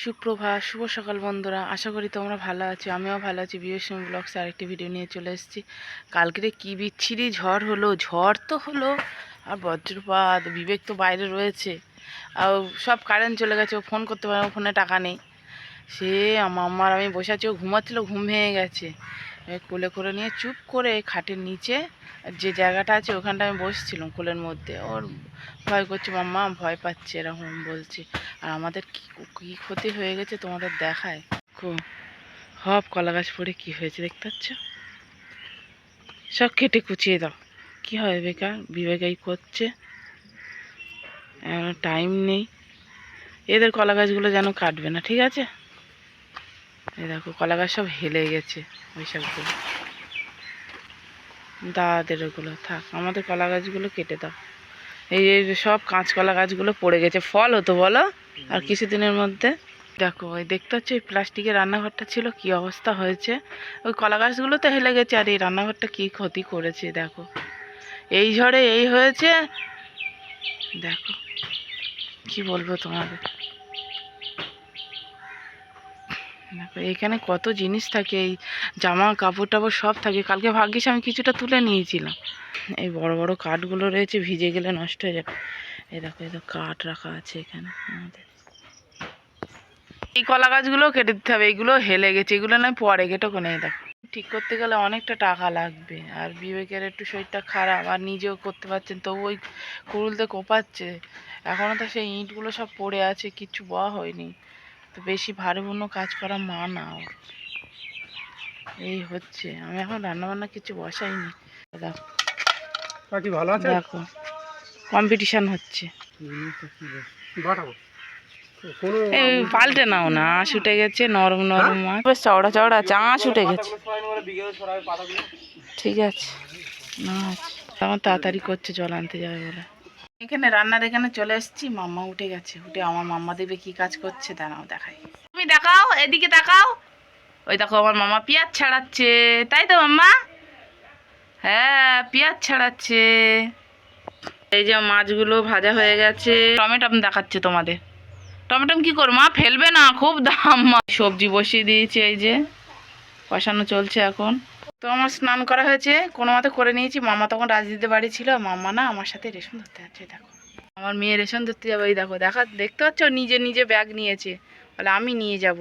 সুপ্রভাত শুভ সকাল বন্ধুরা। আশা করি তোমরা ভালো আছো, আমিও ভালো আছি। বিএসএম ব্লগসে আরেকটি ভিডিও নিয়ে চলে এসেছি। কালকেরে কী বিচ্ছিরি ঝড় হলো? ঝড় তো হলো, আর বজ্রপাত, বিবেক তো বাইরে রয়েছে। আর সব কারেন্ট চলে গেছে, ও ফোন করতে পারে ফোনে টাকা নেই। সে আমার, আমি বসে আছি, ও ঘুমাচ্ছিল, ঘুম ভেঙে গেছে। কোলে করে নিয়ে চুপ করে খাটের নিচে যে জায়গাটা আছে ওখানটা আমি বসছিলাম কোলের মধ্যে। ওর ভয় করছে, মাম্মা, ভয় পাচ্ছে এরকম বলছে। আর আমাদের কি কি ক্ষতি হয়ে গেছে তোমাদের দেখায়? কো- হব কলা গাছ পড়ে কী হয়েছে দেখতে পাচ্ছ? সব কেটে কুচিয়ে দাও। কি হয় বেকার? বিবেকাই করছে। টাইম নেই। এদের কলা গাছগুলো যেন কাটবে না, ঠিক আছে? এই দেখো কলা গাছ সব হেলে গেছে ওই সবগুলো দাদাদের ওগুলো, থাক, আমাদের কলা গাছগুলো কেটে দাও। এই সব কাঁচকলা গাছগুলো পড়ে গেছে। ফল হতো বলো, আর কিছুদিনের মধ্যে। দেখো, ওই দেখতে হচ্ছে ওই প্লাস্টিকের রান্নাঘরটা ছিল, কি অবস্থা হয়েছে। ওই কলা গাছগুলো তো হেলে গেছে, আর এই রান্নাঘরটা কি ক্ষতি করেছে, দেখো। এই ঝড়ে এই হয়েছে, দেখো, কি বলব তোমাদের? দেখো এইখানে কত জিনিস থাকে, এই জামা, কাপড় টাপড় সব থাকে। কালকে ভাগ্যিস আমি কিছুটা তুলে নিয়েছিলাম। এই বড় বড় কাঠগুলো রয়েছে, ভিজে গেলে নষ্ট হয়ে যাবে। এই দেখো এই দেখো, কাঠ রাখা আছে এখানে। আমাদের। এই কলা গাছগুলো কেটে দিতে হবে এইগুলো হেলে গেছে, এগুলো নয়, পরে কেটে কোনে দেখো। ঠিক করতে গেলে অনেকটা টাকা লাগবে, আর বিবেকের একটু শরীরটা খারাপ, আর নিজেও করতে পারছেন তবু ওই কুড়ুলতে কোপাচ্ছে। এখনও তো সেই ইঁটগুলো সব পড়ে আছে, কিচ্ছু বওয়া হয়নি। তো বেশি ভারীপূর্ণ কাজ করা মা না ওর। এই হচ্ছে। আমি এখন রান্নাবান্না কিছু বসাইনি। দেখো ভালো আছে? দেখো কম্পিটিশন হচ্ছে। এই পাল্টে নাও না আঁশ উঠে গেছে নরম নরম মাছ বেশ চওড়া চওড়া আছে আঁশ উঠে গেছে। ঠিক আছে। না আমার তাড়াতাড়ি করছে জল আনতে যাবে বলে। এখানে রান্নার এখানে চলে এসেছি। মাম্মা উঠে গেছে। উঠে আমার মাম্মা দেবে কি কাজ করছে? দাঁড়াও, দেখাই। তুমি দেখাও, এদিকে দেখাও। ওই দেখো, আমার মামা পেঁয়াজ ছাড়াচ্ছে। তাই তো, মাম্মা? হ্যাঁ পেঁয়াজ ছাড়াচ্ছে। এই যে মাছগুলো ভাজা হয়ে গেছে। টমেটো দেখাচ্ছে তোমাদের। টমেটো কি করব? মা ফেলবে না, খুব দাম, মা। সবজি বসিয়ে দিয়েছি, এই যে। কষানো চলছে এখন। তো আমার স্নান করা হয়েছে, কোনো মতে করে নিয়েছি। মামা তখন রাজদিতে বাড়ি ছিল, মামা না আমার সাথে রেশন ধরতে যাচ্ছে, দেখো। আমার মেয়ে রেশন ধরতে যাবে, এই দেখো, দেখা, দেখতে পাচ্ছ? নিজে নিজে ব্যাগ নিয়েছে। বলে, আমি নিয়ে যাব।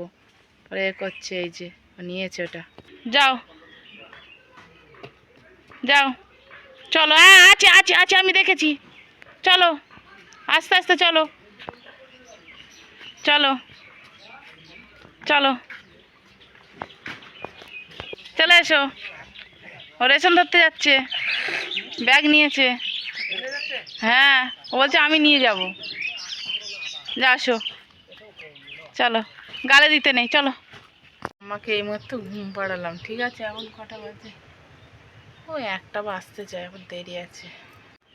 পরে এ করছে, এই যে নিয়েছে ওটা। যাও। যাও। চলো হ্যাঁ আছে আছে আছে, আমি দেখেছি। চলো, আস্তে আস্তে চলো। চলো। চলো। চলে এসো। ও রেশন ধরতে যাচ্ছে। ব্যাগ নিয়েছে। হ্যাঁ ও বলছে আমি নিয়ে যাব। যা আসো। চলো গালে দিতে নেই চলো। আমাকে এই মুহূর্তে ঘুম পাড়ালাম ঠিক আছে? এখন কটা বাজে? ও একটা বাজতে চাই এখন দেরি আছে।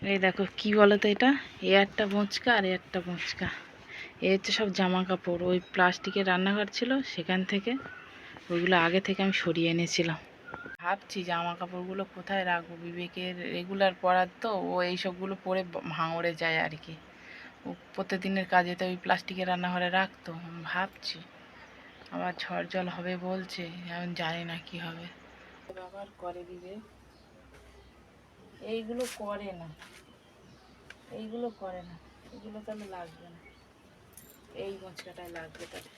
এই দেখো কি বলো তো এটা? এ একটা মোচকা আর এ একটা মোচকা। এ হচ্ছে সব জামা কাপড় ওই প্লাস্টিকের রান্নাঘর ছিল সেখান থেকে ওইগুলো আগে থেকে আমি সরিয়ে এনেছিলাম। ভাবছি জামা কাপড়গুলো কোথায় রাখব? বিবেকের রেগুলার পরার তো, ও এই সবগুলো পরে ভাঙড়ে যায় আর কি। ও প্রতিদিনের কাজে তো ওই প্লাস্টিকের রান্নাঘরে রাখতো। ভাবছি, আবার ঝড় জল হবে বলছে এখন জানি না কি হবে। ব্যবহার করে বিবেক এইগুলো করে না। এইগুলো করে না। এগুলো তাহলে লাগবে না। এই মোচকাটাই লাগবে তাহলে।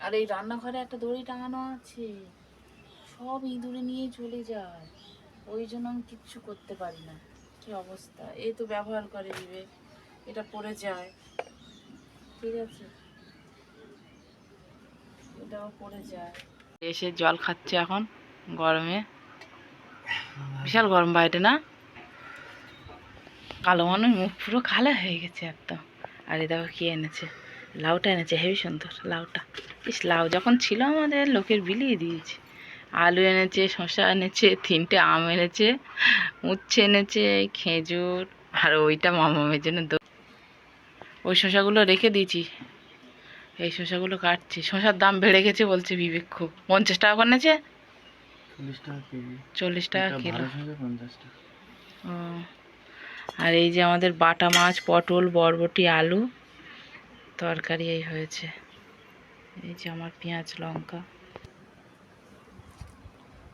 আর এই রান্নাঘরে একটা দড়ি টাঙানো আছে। সব ইঁদুরে নিয়ে চলে যায়। ওই জন্য আমি কিচ্ছু করতে পারি না। কি অবস্থা? এই তো ব্যবহার করে দিবে এটা পড়ে যায়। ঠিক আছে। এটাও পড়ে যায়। এসে জল খাচ্ছে এখন গরমে। বিশাল গরম বাইরে না? কালো মানুষ মুখ পুরো কালো হয়ে গেছে একদম। আর এই দেখো কি এনেছে। লাউটা এনেছে হেবি সুন্দর লাউটা। ইস লাউ যখন ছিল আমাদের লোকের বিলিয়ে দিয়েছে। আলু এনেছে শসা এনেছে তিনটে আম এনেছে উচ্ছে এনেছে খেজুর আর ওইটা মামামের জন্য ওই শসাগুলো রেখে দিয়েছি। এই শসাগুলো কাটছি। শসার দাম বেড়ে গেছে বলছে বিবেক খুব। পঞ্চাশ টাকা করে নিয়েছে চল্লিশ টাকা কিলো। ও, আর এই যে আমাদের বাটা মাছ পটল বরবটি আলু। তরকারি এই হয়েছে। এই যে আমার পেঁয়াজ লঙ্কা।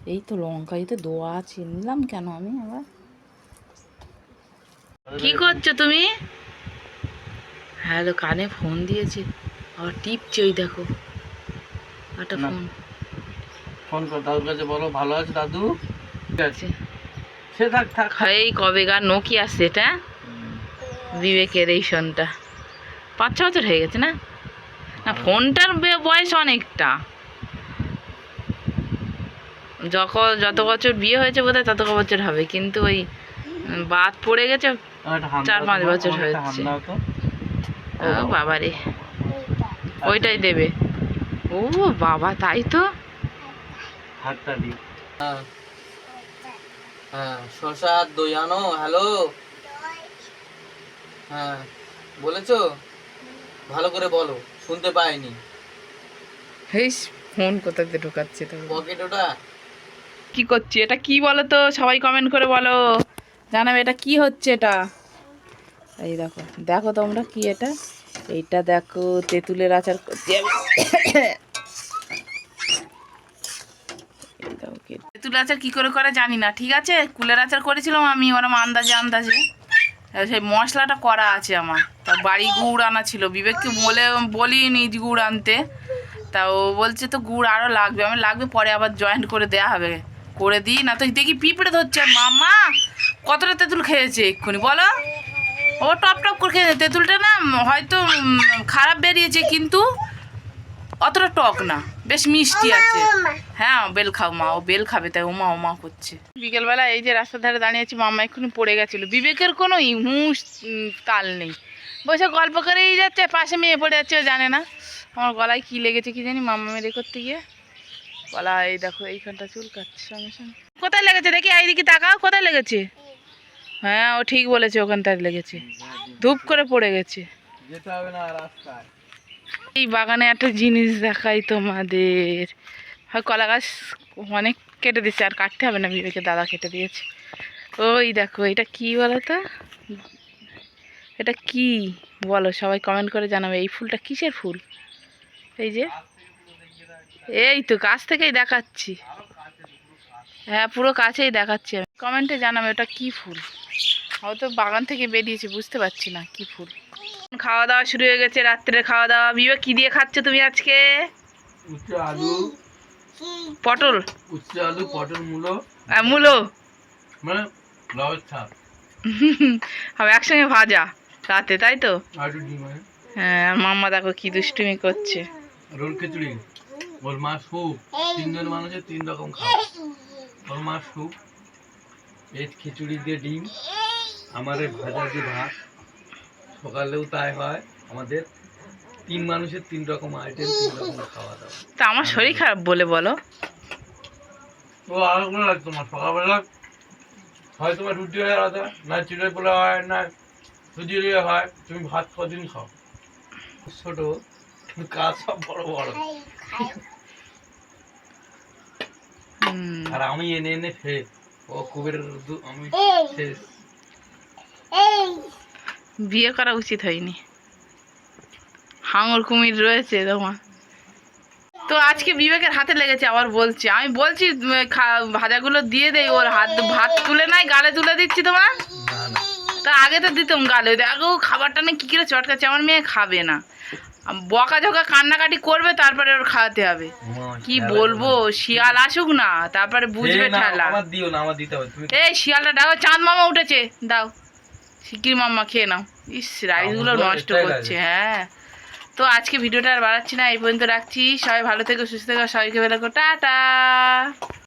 এই তো লঙ্কা এই তো দোয়া আছে। নিলাম কেন আমি আবার? কি করছ তুমি? হ্যালো কানে ফোন দিয়েছে। আবার টিপছে ওই দেখো। একটা। ফোন। ফোন কর দাদুর কাছে বলো ভালো আছে দাদু? ঠিক আছে। আছে। সে থাক থাক। এই কবেকার নোকিয়া সেটা বিবেকের এই ফোনটা পাঁচ ছ বছর হয়ে গেছে না? না ফোনটার বয়স অনেকটা। যখন যত বছর বিয়ে হয়েছে বোধহয় তত বছর হবে কিন্তু ওই বাদ পড়ে গেছে চার পাঁচ বছর হয়েছে। ও বাবারে। ওইটাই দেবে। ও বাবা তাই তো? হাতটা দিই হ্যাঁ। শশা দই আনো হ্যালো হ্যাঁ বলেছ? ভালো করে বলো শুনতে পাইনি। হেই ফোন কোথাতে ঢোকাচ্ছে তো পকেট ওটা? কি করছি? এটা কি বলো তো? সবাই কমেন্ট করে বলো। জানাবে এটা কি হচ্ছে এটা? এই দেখো দেখো তোমরা কি এটা? এইটা দেখো তেঁতুলের আচার করছি তেঁতুলের আচার কি করে করে জানি না ঠিক আছে? কুলের আচার করেছিলাম আমি ওরম আন্দাজে আন্দাজে। সেই মশলাটা করা আছে আমার। তা বাড়ি গুড় আনা ছিল। বিবেককে বলে, বলিনি যে গুড় আনতে। তা ও বলছে, তো গুড় আরও লাগবে। আমি লাগবে, পরে আবার জয়েন্ট করে দেয়া হবে। করে দিই, না তো দেখি পিঁপড়ে ধরছে। মামা কতটা তেঁতুল খেয়েছে এক্ষুনি বলো? ও টপ টপ করে খেয়েছে। তেঁতুলটা না হয়তো খারাপ বেরিয়েছে, কিন্তু অতটা টক না। বেশ মিষ্টি আছে। হ্যাঁ বেল খাও মা ও বেল খাবে তাই ওমা ওমা করছে। বিকেলবেলা এই যে রাস্তার ধারে দাঁড়িয়েছি মামা এক্ষুনি পড়ে গেছিল। বিবেকের কোনো ই- হুঁশ তাল নেই। বসে গল্প করেই যাচ্ছে পাশে মেয়ে পড়ে যাচ্ছে ও জানে না। আমার গলায় কি লেগেছে কি জানি মামা মেরে করতে গিয়ে। গলা এই দেখো এইখানটা চুলকাচ্ছে সঙ্গে সঙ্গে। কোথায় লেগেছে? দেখি এইদিকে তাকাও কোথায় লেগেছে? হ্যাঁ ও ঠিক বলেছে ওখানটায় লেগেছে। ধূপ করে পড়ে গেছে। যেতে হবে না রাস্তায়। এই বাগানে একটা জিনিস দেখাই তোমাদের। হয় কলা গাছ অনেক কেটে দিচ্ছে আর কাটতে হবে না বিবেকে দাদা কেটে দিয়েছে। ওই দেখো, এটা কি বলো তো এটা কি? বলো, সবাই কমেন্ট করে জানাবে, এই ফুলটা কিসের ফুল? এই যে, এই তো কাছ থেকেই দেখাচ্ছি। হ্যাঁ পুরো কাছেই দেখাচ্ছি আমি। কমেন্টে জানাবে ওটা কি ফুল? হয়তো বাগান থেকে বেরিয়েছে, বুঝতে পারছি না কি ফুল। খাওয়া দাওয়া শুরু হয়ে গেছে রাত্রে খাওয়া দাওয়া বিবে কি দিয়ে খাচ্ছ তুমি আজকে? উচ্চ আলু। পটল। উচ্চ আলু পটল মূলো। মূলো। মানে হবে একসঙ্গে ভাজা রাতে তাই তো? হ্যাঁ মাম্মা দেখো কি দুষ্টুমি করছে। রোল খিচুড়ি। ওর মা স্যুপ। তিনজন মানুষের তিন রকম খাওয়া ওর মা স্যুপ। এই খিচুড়ি দিয়ে ডিম। আমার এই ভাজা দিয়ে ভাত। সকালেও তাই হয়। আমাদের তিন মানুষের তিন রকম আইটেম তিন রকম খাওয়া দাওয়া। তা আমার শরীর খারাপ বলে বলো। তো আরও কোনো লাগতো না। সকালবেলা হয় তোমার রুটি হয় আলাদা না চিড়ে পোলা হয় না সুজি দিয়ে হয় তুমি ভাত কদিন খাও। ছোট কাজ সব বড় বড়। আর আমি এনে এনে ফে ও কুবের আমি শেষ বিয়ে করা উচিত হয়নি। হাঙর কুমির রয়েছে তোমার। তো আজকে বিবেকের হাতে লেগেছে আবার বলছি। আমি বলছি ভাজাগুলো দিয়ে দেই ওর হাত ভাত তুলে নাই গালে তুলে দিচ্ছি তোমার? তা আগে তো দিতাম গালে। দেখো খাবারটা না কি করে চটকাচ্ছে আমার মেয়ে খাবে না। বকা ঝকা কান্নাকাটি করবে তারপরে ওর খাওয়াতে হবে। কি বলব শিয়াল আসুক না তারপরে বুঝবে ঠেলা। এই শিয়ালটা ডাকো চাঁদ মামা উঠেছে দাও। শিকির মাম্মা খেয়ে নাও। ইস রাইসগুলো নষ্ট করছে হ্যাঁ। তো আজকে ভিডিওটা আর বাড়াচ্ছি না এই পর্যন্ত রাখছি। সবাই ভালো থেকো সুস্থ থেকো সবাইকে বেলা টাটা!